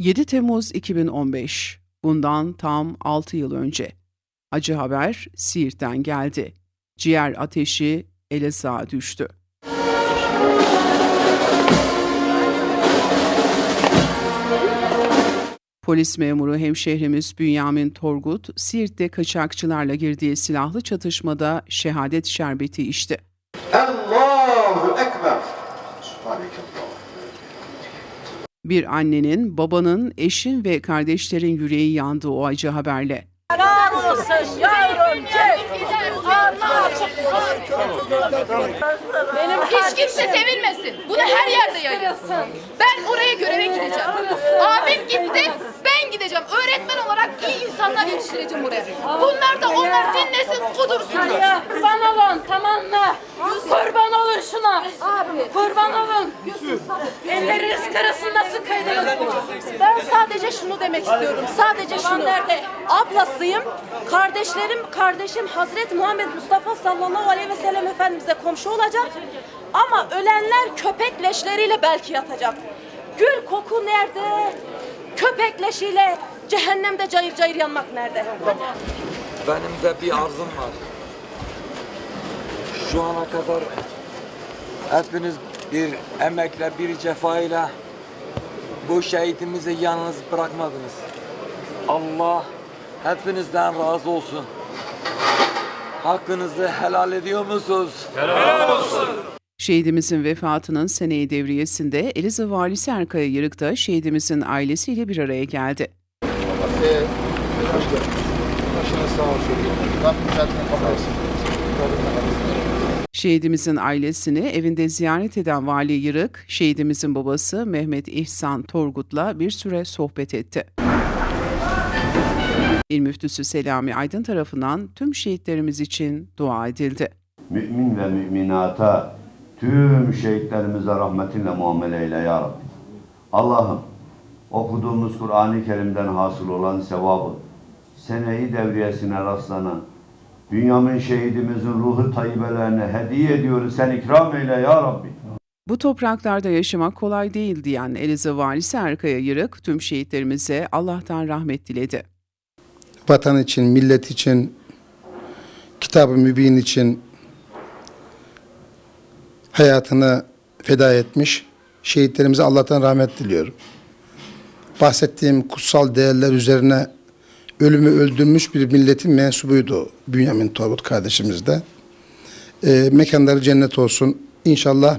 7 Temmuz 2015. Bundan tam 6 yıl önce. Acı haber Siirt'ten geldi. Ciğer ateşi Elazığ'a düştü. Polis memuru hemşehrimiz Bünyamin Torgut, Siirt'te kaçakçılarla girdiği silahlı çatışmada şehadet şerbeti içti. Bir annenin, babanın, eşin ve kardeşlerin yüreği yandı o acı haberle. Benim Hiç kimse sevilmesin. Bunu her yerde yayıyorsun. Ben oraya göreve gideceğim. Abim gitti. Öğretmen olarak iyi insanlar yetiştireceğim oraya. Bunlar da onlar dinlesin, kudursunlar. Ya kurban olun tamam mı? Kurban olun şuna. Abi. Kurban olun. Elleriniz kırılsın nasıl kıydınız? Ben sadece şunu demek istiyorum. Sadece şunu. nerede? Ablasıyım. Kardeşlerim, kardeşim Hazreti Muhammed Mustafa sallallahu aleyhi ve sellem Efendimiz'e komşu olacak. Ama ölenler köpek leşleriyle belki yatacak. Gül koku nerede? Köpek leşiyle cehennemde cayır cayır yanmak nerede? Benim de bir arzum var. Şu ana kadar hepiniz bir emekle, bir cefayla bu şehitimizi yalnız bırakmadınız. Allah hepinizden razı olsun. Hakkınızı helal ediyor musunuz? Şehidimizin vefatının seneyi devriyesinde Elazığ Valisi Erkaya Yırık da şehidimizin ailesiyle bir araya geldi. Ee, hoş geldiniz. Başınız sağ olsun. Rabbim zaten kapatsın. Şehidimizin ailesini evinde ziyaret eden Vali Yırık, şehidimizin babası Mehmet İhsan Torgut'la bir süre sohbet etti. İl Müftüsü Selami Aydın tarafından tüm şehitlerimiz için dua edildi. mümin ve müminata tüm şehitlerimize rahmetinle muamele eyle ya Rabbi. Allah'ım okuduğumuz Kur'an-ı Kerim'den hasıl olan sevabı seneyi devriyesine rastlanan Bünyamin şehidimizin ruhu tayyibelerine hediye ediyoruz. Sen ikram eyle ya Rabbi. Bu topraklarda yaşamak kolay değil diyen Elazığ Valisi Erkaya Yırık tüm şehitlerimize Allah'tan rahmet diledi. vatan için, millet için, kitab-ı mübin için hayatını feda etmiş şehitlerimize Allah'tan rahmet diliyorum. Bahsettiğim kutsal değerler üzerine ölümü öldürmüş bir milletin mensubuydu Bünyamin Torgut kardeşimiz de. Ee, mekanları cennet olsun. İnşallah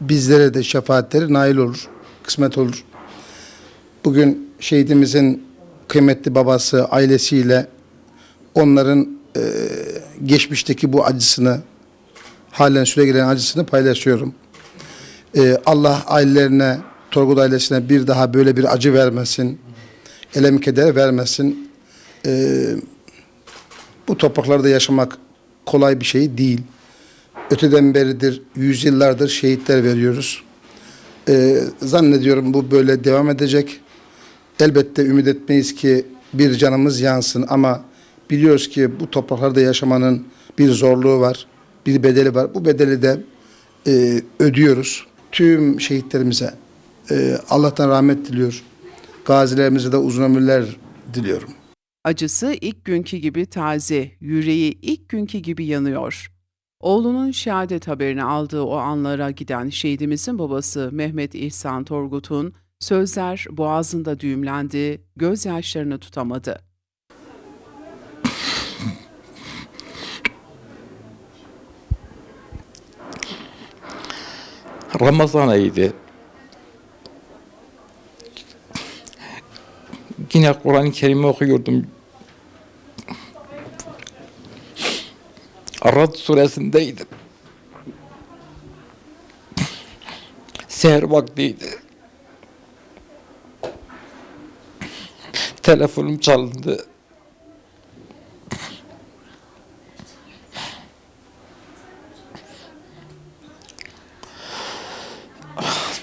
bizlere de şefaatleri nail olur, kısmet olur. Bugün şehidimizin kıymetli babası ailesiyle onların e, geçmişteki bu acısını halen süre gelen acısını paylaşıyorum. E, Allah ailelerine, Torgut ailesine bir daha böyle bir acı vermesin. Elem keder vermesin. E, bu topraklarda yaşamak kolay bir şey değil. Öteden beridir, yüzyıllardır şehitler veriyoruz. E, zannediyorum bu böyle devam edecek. Elbette ümit etmeyiz ki bir canımız yansın ama biliyoruz ki bu topraklarda yaşamanın bir zorluğu var, bir bedeli var. Bu bedeli de e, ödüyoruz. Tüm şehitlerimize e, Allah'tan rahmet diliyor. Gazilerimize de uzun ömürler diliyorum. Acısı ilk günkü gibi taze, yüreği ilk günkü gibi yanıyor. Oğlunun şehadet haberini aldığı o anlara giden şehidimizin babası Mehmet İhsan Torgut'un sözler boğazında düğümlendi, gözyaşlarını tutamadı. Ramazan ayıydı. Yine Kur'an-ı Kerim'i okuyordum. Arad suresindeydim. Seher vaktiydi. Telefonum çalındı.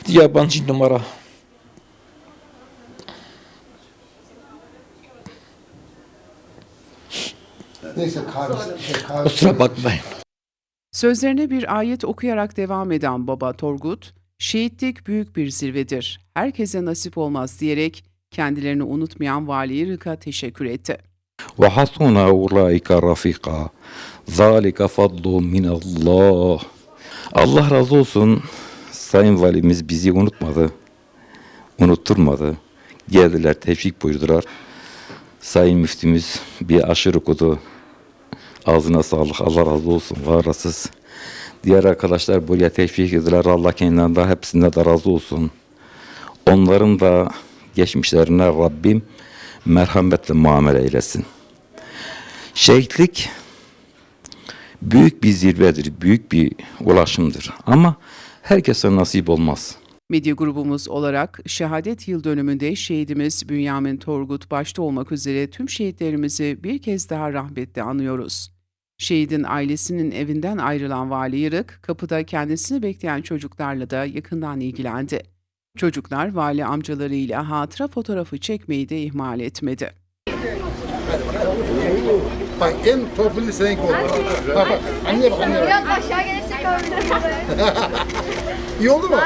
Yabancı numara. Neyse kahve, şey, kahve. Kusura bakmayın. Sözlerine bir ayet okuyarak devam eden baba Torgut, şehitlik büyük bir zirvedir, herkese nasip olmaz diyerek Kendilerini unutmayan Vali Yırık'a teşekkür etti. وحسن أولئك رفيقا ذلك فضل من الله Allah razı olsun. Sayın Valimiz bizi unutmadı. Unutturmadı. Geldiler, teşvik buyurdular. Sayın Müftümüz bir aşırı okudu. Ağzına sağlık. Allah razı olsun. Var razısız. Diğer arkadaşlar buraya teşvik ettiler. Allah kendilerine hepsinden de razı olsun. Onların da geçmişlerine Rabbim merhametle muamele eylesin. Şehitlik büyük bir zirvedir, büyük bir ulaşımdır. Ama herkese nasip olmaz. Medya grubumuz olarak şehadet yıl dönümünde şehidimiz Bünyamin Torgut başta olmak üzere tüm şehitlerimizi bir kez daha rahmetle anıyoruz. Şehidin ailesinin evinden ayrılan Vali Yırık, kapıda kendisini bekleyen çocuklarla da yakından ilgilendi. Çocuklar vali amcalarıyla hatıra fotoğrafı çekmeyi de ihmal etmedi. Bak en torpilli seninki oldu. Bak bak. Anne bak anne bak. Biraz aşağı gelirse kalırım. İyi oldu mu?